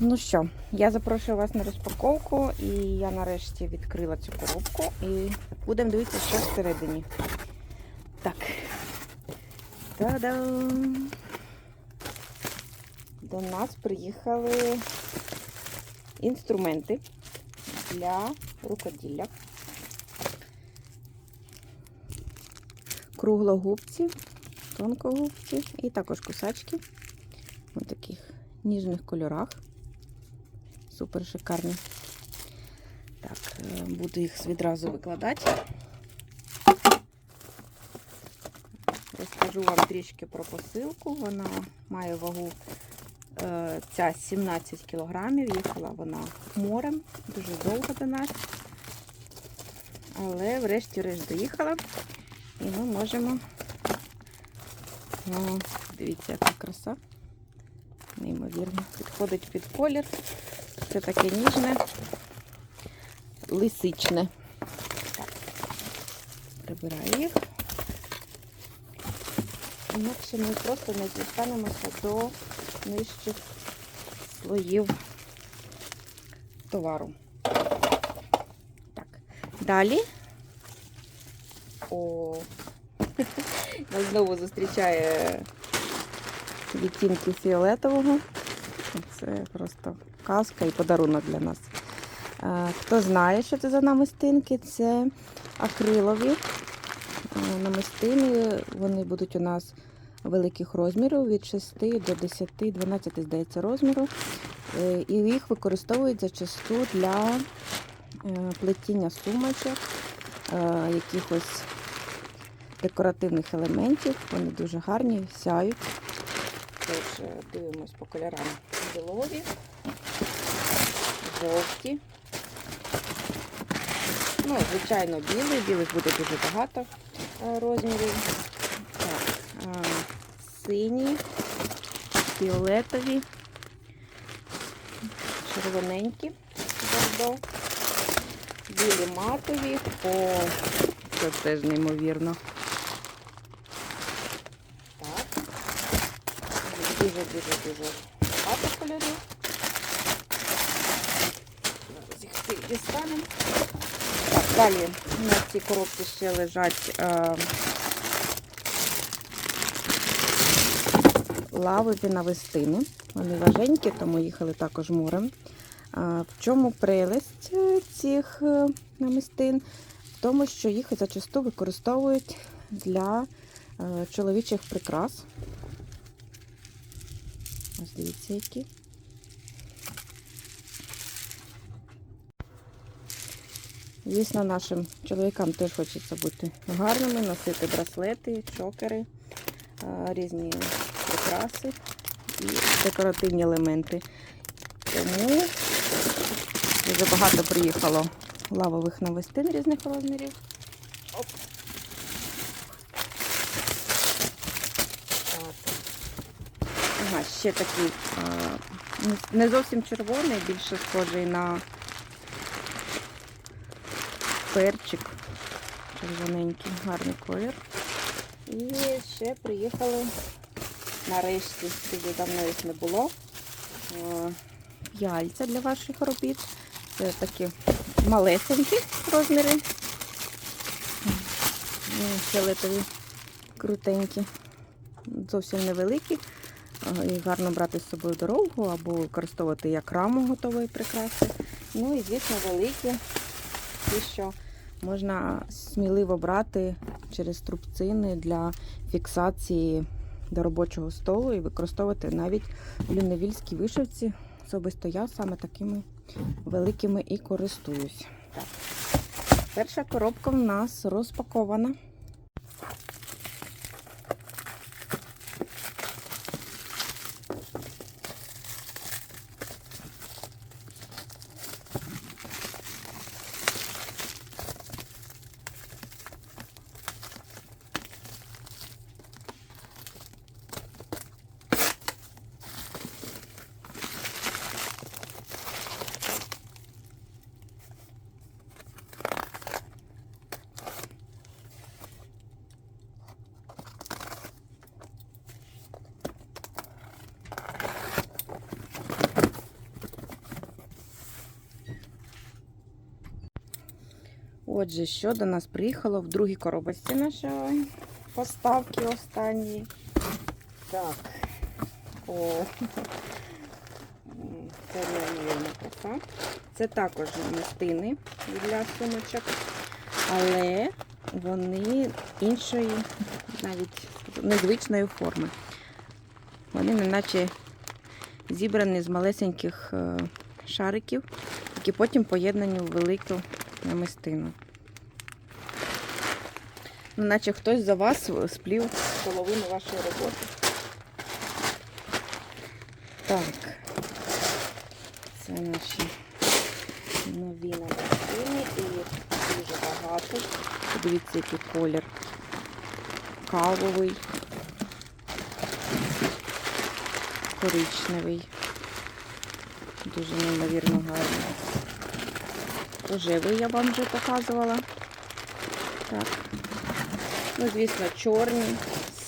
Ну що, я запрошую вас на розпаковку, і я нарешті відкрила цю коробку і будемо дивитися, що всередині. Так. Та-дам! До нас приїхали інструменти для рукоділля. Круглогубці, тонкогубці і також кусачки у таких ніжних кольорах. Супер шикарні. Так, е, буду їх відразу викладати. Розкажу вам трішки про посилку. Вона має вагу е, ця 17 кілограмів. Їхала вона морем дуже довго до нас. Але врешті-решт доїхала. І ми можемо. О, дивіться, яка краса. Неймовірно. Підходить під колір. Це таке ніжне, лисичне. Прибираю їх. Інакше ми просто не дістанемося до нижчих слоїв товару. Так. Далі. О, нас знову зустрічає відтінки фіолетового. Це просто казка і подарунок для нас. Е, Хто знає, що це за намистинки, це акрилові е, намистини. Вони будуть у нас великих розмірів від 6 до 10, 12, здається, розміру. Е, І їх використовують зачасту для плетіння сумочок, якихось декоративних елементів. Вони дуже гарні, сяють. Тож е, дивимось по кольорам білові, жовті. Ну, звичайно, білий. Білих буде дуже багато е, розмірів. Так, е, сині, фіолетові, червоненькі, бордо, білі матові. О, це теж неймовірно. Так. Дуже-дуже-дуже багато кольорів. Зараз їх дістанемо. Так, далі на цій коробці ще лежать е, лавові навистини. Вони важенькі, тому їхали також морем. В чому прелесть е, цих е, намистин? В тому, що їх зачасту використовують для е, чоловічих прикрас. Ось дивіться, які. Звісно, нашим чоловікам теж хочеться бути гарними, носити браслети, чокери, різні прикраси і декоративні елементи. Тому дуже багато приїхало лавових навестин різних розмірів. Оп. Ага, ще такий не- не зовсім червоний, більше схожий на перчик. Червоненький, гарний колір. І ще приїхали нарешті, дуже давно їх не було. Е, Яйця для ваших робіт. Це такі малесенькі розміри. Фіолетові, крутенькі, зовсім невеликі. І гарно брати з собою дорогу або використовувати як раму готової прикраси. Ну і, звісно, великі, ті, що можна сміливо брати через трубцини для фіксації до робочого столу і використовувати навіть в люневільській вишивці. Особисто я саме такими великими і користуюсь. Так. Перша коробка в нас розпакована. Отже, що до нас приїхало в другій коробочці нашої поставки останньої. Так. О, це неймовірна краса. Це також намистини для сумочок, але вони іншої, навіть незвичної форми. Вони неначе зібрані з малесеньких е, шариків, які потім поєднані у велику намистину. Ну, наче хтось за вас сплів половину вашої роботи. Так, це наші нові намистини і дуже багато. Подивіться, який колір. Кавовий, коричневий. Дуже неймовірно гарний. Рожевий я вам вже показувала. Так. Ну, звісно, чорні,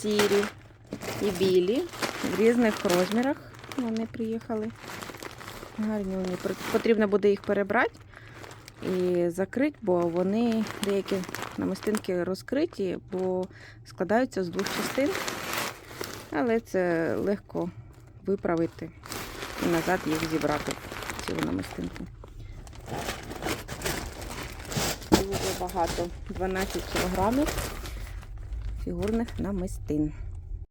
сірі і білі. В різних розмірах вони приїхали. Гарні вони. Потрібно буде їх перебрати і закрити, бо вони деякі намистинки розкриті, бо складаються з двох частин. Але це легко виправити і назад їх зібрати, цілу намистинку. Дуже багато, 12 кілограмів фігурних намистин.